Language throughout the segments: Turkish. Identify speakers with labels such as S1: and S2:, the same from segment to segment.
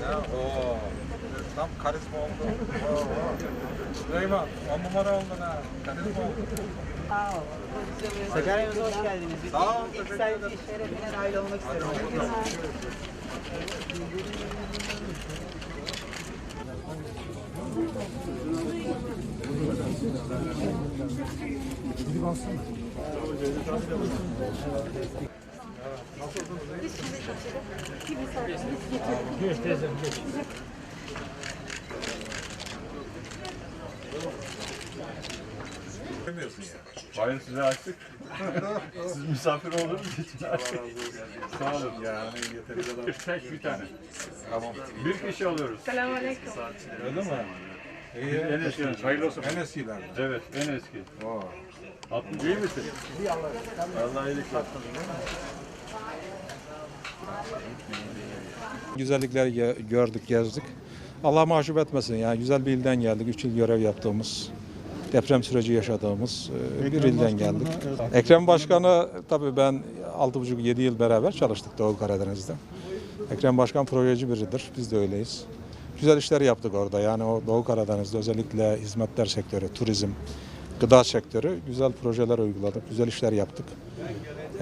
S1: Ya, oo. Tam karizma oldu. Oo, oo. Süleyman, on numara oldun ha. Karizma oldu.
S2: Sağ ol. Sakarya'mıza hoş geldiniz. Biz
S1: Sağ ol,
S2: ilk
S1: teşekkür
S2: sayfa
S1: ederim.
S2: şerefine dahil olmak isterim.
S1: Bilmiyorsun ya.
S3: Hayır size açtık. Siz misafir olur musunuz? Sağ olun.
S1: Yani yeteri kadar.
S3: Tek bir tane.
S1: Tamam.
S3: Bir kişi alıyoruz.
S4: Selamünaleyküm.
S1: Öyle mi? İyi.
S3: En eski. Hayırlı olsun.
S1: En eskiler.
S3: Evet en eski.
S1: Oo.
S3: 60 iyi misin? İyi Allah. Allah iyilik versin.
S5: Güzellikleri ge- gördük, gezdik. Allah mahcup etmesin ya. Güzel bir ilden geldik. Üç yıl görev yaptığımız, deprem süreci yaşadığımız e, bir ilden geldik. Ekrem Başkanı tabii ben 6,5-7 yıl beraber çalıştık Doğu Karadeniz'de. Ekrem Başkan projeci biridir. Biz de öyleyiz. Güzel işler yaptık orada. Yani o Doğu Karadeniz'de özellikle hizmetler sektörü, turizm, gıda sektörü güzel projeler uyguladık. Güzel işler yaptık.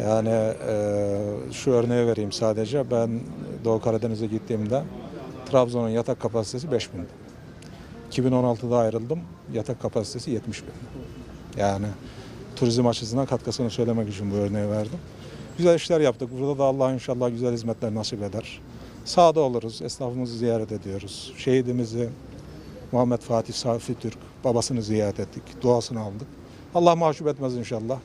S5: Yani e, şu örneği vereyim sadece. Ben Doğu Karadeniz'e gittiğimde Trabzon'un yatak kapasitesi 5 bin. 2016'da ayrıldım. Yatak kapasitesi 70 bin. Yani turizm açısından katkısını söylemek için bu örneği verdim. Güzel işler yaptık. Burada da Allah inşallah güzel hizmetler nasip eder. Sağda oluruz. Esnafımızı ziyaret ediyoruz. Şehidimizi Muhammed Fatih Safi Türk babasını ziyaret ettik. Duasını aldık. Allah mahcup etmez inşallah.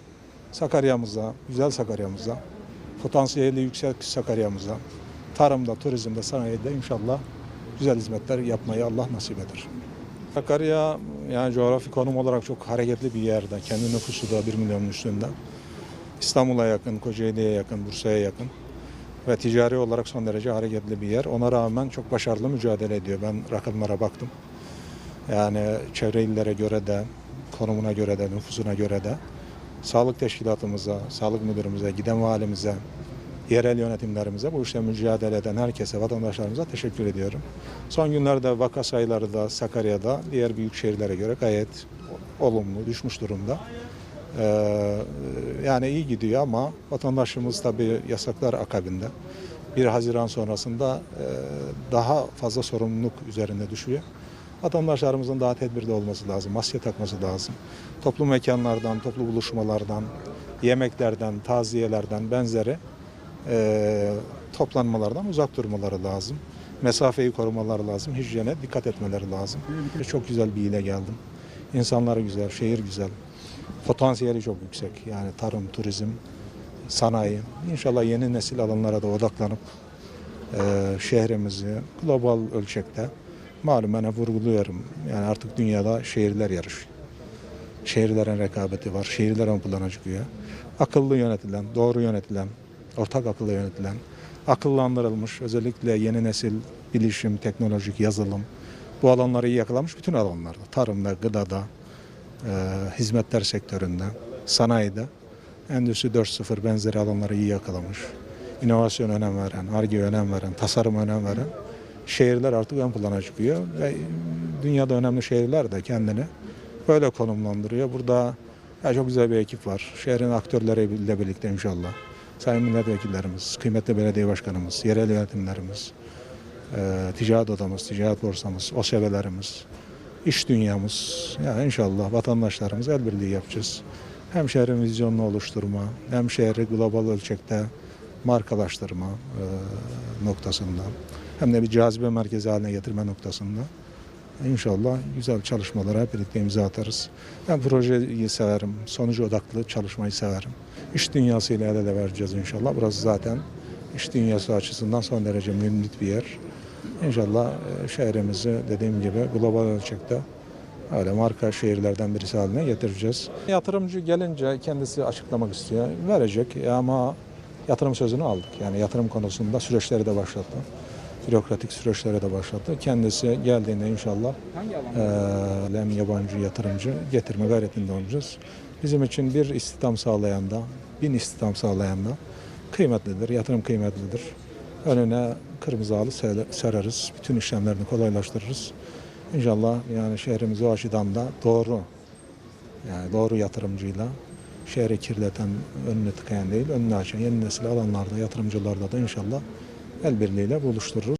S5: Sakarya'mıza, güzel Sakarya'mıza, potansiyeli yüksek Sakarya'mıza, tarımda, turizmde, sanayide inşallah güzel hizmetler yapmayı Allah nasip eder. Sakarya yani coğrafi konum olarak çok hareketli bir yerde. Kendi nüfusu da 1 milyonun üstünde. İstanbul'a yakın, Kocaeli'ye yakın, Bursa'ya yakın ve ticari olarak son derece hareketli bir yer. Ona rağmen çok başarılı mücadele ediyor. Ben rakamlara baktım. Yani çevre illere göre de, konumuna göre de, nüfusuna göre de sağlık teşkilatımıza, sağlık müdürümüze, giden valimize, yerel yönetimlerimize, bu işle mücadele eden herkese, vatandaşlarımıza teşekkür ediyorum. Son günlerde vaka sayıları da Sakarya'da diğer büyük şehirlere göre gayet olumlu, düşmüş durumda. Ee, yani iyi gidiyor ama vatandaşımız tabii yasaklar akabinde 1 Haziran sonrasında e, daha fazla sorumluluk üzerine düşüyor. Vatandaşlarımızın daha tedbirli olması lazım, maske takması lazım. Toplu mekanlardan, toplu buluşmalardan, yemeklerden, taziyelerden benzeri e, toplanmalardan uzak durmaları lazım. Mesafeyi korumaları lazım, hijyene dikkat etmeleri lazım. Çok güzel bir ile geldim. İnsanları güzel, şehir güzel. Potansiyeli çok yüksek. Yani tarım, turizm, sanayi. İnşallah yeni nesil alanlara da odaklanıp e, şehrimizi global ölçekte malum ben hep vurguluyorum. Yani artık dünyada şehirler yarışıyor. Şehirlerin rekabeti var. Şehirler ön plana çıkıyor. Akıllı yönetilen, doğru yönetilen, ortak akıllı yönetilen, akıllandırılmış özellikle yeni nesil bilişim, teknolojik, yazılım bu alanları iyi yakalamış bütün alanlarda. Tarımda, gıdada, e, hizmetler sektöründe, sanayide, Endüstri 4.0 benzeri alanları iyi yakalamış. İnovasyon önem veren, ARGE önem veren, tasarım önem veren şehirler artık ön plana çıkıyor ve dünyada önemli şehirler de kendini böyle konumlandırıyor. Burada ya çok güzel bir ekip var. Şehrin aktörleriyle birlikte inşallah. Sayın milletvekillerimiz, kıymetli belediye başkanımız, yerel yönetimlerimiz, e, ticaret odamız, ticaret borsamız, OSEV'lerimiz, iş dünyamız, yani inşallah vatandaşlarımız el birliği yapacağız. Hem şehrin vizyonunu oluşturma, hem şehri global ölçekte markalaştırma e, noktasında, hem de bir cazibe merkezi haline getirme noktasında İnşallah güzel çalışmalara birlikte imza atarız. Ben projeyi severim, sonucu odaklı çalışmayı severim. İş dünyasıyla el ele vereceğiz inşallah. Burası zaten iş dünyası açısından son derece mümbit bir yer. İnşallah e, şehrimizi dediğim gibi global ölçekte öyle marka şehirlerden birisi haline getireceğiz. Yatırımcı gelince kendisi açıklamak istiyor. Verecek ama yatırım sözünü aldık. Yani yatırım konusunda süreçleri de başlattı. Bürokratik süreçlere de başlattı. Kendisi geldiğinde inşallah eee hem yabancı yatırımcı getirme gayretinde olacağız. Bizim için bir istihdam sağlayan da, bin istihdam sağlayan da kıymetlidir, yatırım kıymetlidir. Önüne kırmızı ser- sereriz. Bütün işlemlerini kolaylaştırırız. İnşallah yani şehrimizi o açıdan da doğru yani doğru yatırımcıyla şehri kirleten, önünü tıkayan değil, önünü açan yeni nesil alanlarda, yatırımcılarla da inşallah el birliğiyle buluştururuz.